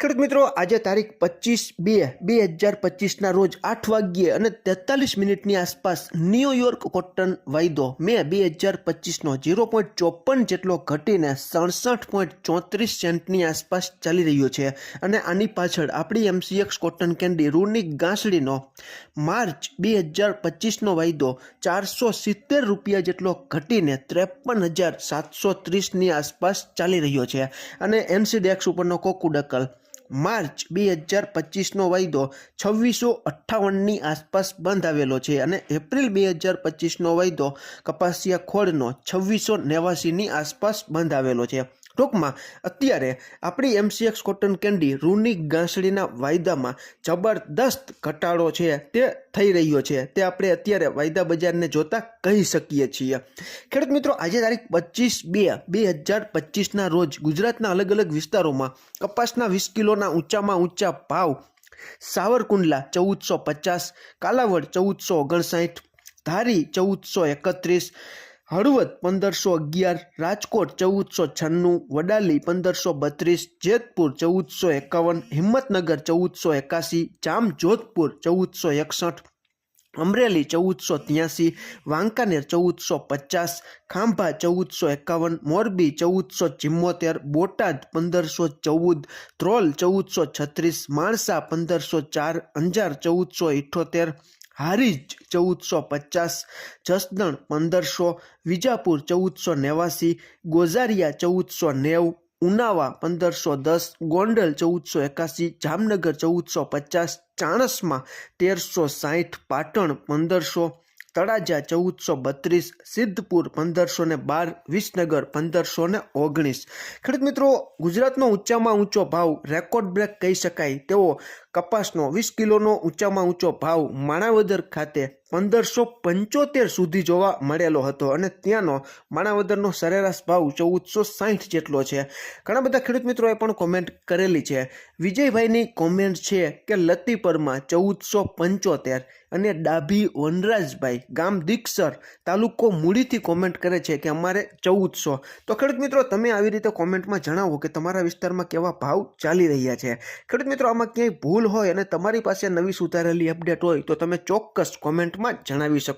ખેડૂત મિત્રો, આજે તારીખ પચીસ બે બે હજાર પચીસના રોજ આઠ વાગ્યે અને તેતાલીસ મિનિટની આસપાસ ન્યુયોર્ક કોટન વાયદો મે બે હજાર પચીસનો ઝીરો પોઈન્ટ ચોપન જેટલો ઘટીને સડસઠ પોઈન્ટ ચોત્રીસ સેન્ટની આસપાસ ચાલી રહ્યો છે. અને આની પાછળ આપણી એમસીએક્સ કોટન કેન્ડી રૂની ગાંસડીનો માર્ચ બે હજાર પચીસનો વાયદો ચારસો સિત્તેર રૂપિયા જેટલો ઘટીને ત્રેપન હજાર સાતસો ત્રીસની આસપાસ ચાલી રહ્યો છે. અને એનસીડેક્સ ઉપરનો કોકુડકલ માર્ચ બે હજાર પચીસનો વાયદો છવ્વીસો અઠ્ઠાવનની આસપાસ બંધ આવેલો છે અને એપ્રિલ બે હજાર પચીસનો વાયદો કપાસિયા ખોળનો છવ્વીસો નેવાસીની આસપાસ બંધ આવેલો છે. ટૂંકમાં અત્યારે આપણી એમસીએક્સ કોટન કેન્ડી રૂની ગાંસડીના વાયદામાં જબરદસ્ત ઘટાડો છે, તે થઈ રહ્યો છે, તે આપણે અત્યારે વાયદા બજારને જોતા કહી શકીએ છીએ. ખેડૂત મિત્રો, આજે તારીખ પચીસ બે બે હજાર પચીસના રોજ ગુજરાતના અલગ અલગ વિસ્તારોમાં કપાસના વીસ કિલોના ઊંચામાં ઊંચા ભાવ, સાવરકુંડલા ચૌદસો પચાસ, કાલાવડ ચૌદસો ઓગણસાઠ, ધારી ચૌદસો એકત્રીસ હળવદ પંદરસો અગિયાર, રાજકોટ ચૌદસો છન્નું, વડાલી પંદરસો બત્રીસ, જેતપુર ચૌદસો એકાવન, હિંમતનગર ચૌદસો એકાસી, જામજોધપુર ચૌદસો એકસઠ, અમરેલી ચૌદસો ત્યાસી, વાંકાનેર ચૌદસો પચાસ, ખાંભા ચૌદસો એકાવન, મોરબી ચૌદસો ચિમ્મોતેર, બોટાદ પંદરસો ચૌદ, ધ્રોલ ચૌદસો છત્રીસ, માણસા પંદરસો ચાર, અંજાર ચૌદસો ઇઠ્ઠોતેર હારીજ ચૌદસો પચાસ, જસદણ પંદરસો, વિજાપુર ચૌદસો નેવાસી, ગોઝારિયા ચૌદસો નેવું, ઉનાવા પંદરસો દસ, ગોંડલ ચૌદસો એકાસી, જામનગર ચૌદસો પચાસ, ચાણસમાં તેરસો સાઠ, પાટણ પંદરસો તળાજા ચૌદસો બત્રીસ, સિદ્ધપુર પંદરસો ને બાર, વિસનગર પંદરસો ને ઓગણીસ. ખેડૂત મિત્રો, ગુજરાતનો ઊંચામાં ઊંચો ભાવ રેકોર્ડ બ્રેક કહી શકાય તેવો કપાસનો વીસ કિલોનો ઊંચામાં ઊંચો ભાવ માણાવદર ખાતે પંદરસો પંચોતેર સુધી જોવા મળેલો હતો અને ત્યાંનો માણાવદરનો સરેરાશ ભાવ ચૌદસો સાહીઠ જેટલો છે. ઘણા બધા ખેડૂત મિત્રોએ પણ કોમેન્ટ કરેલી છે. વિજયભાઈની કોમેન્ટ છે કે લતીપરમાં ચૌદસો પંચોતેર અને ડાભી વનરાજભાઈ ગામ દીક્ષર તાલુકો મૂડીથી કોમેન્ટ કરે છે કે અમારે ચૌદસો. તો ખેડૂત મિત્રો, તમે આવી રીતે કોમેન્ટમાં જણાવો કે તમારા વિસ્તારમાં કેવા ભાવ ચાલી રહ્યા છે. ખેડૂત મિત્રો, આમાં ક્યાંય ભૂલ હોય અને તમારી પાસે નવી સુધારેલી અપડેટ હોય તો તમે ચોક્કસ કોમેન્ટમાં જણાવી શકો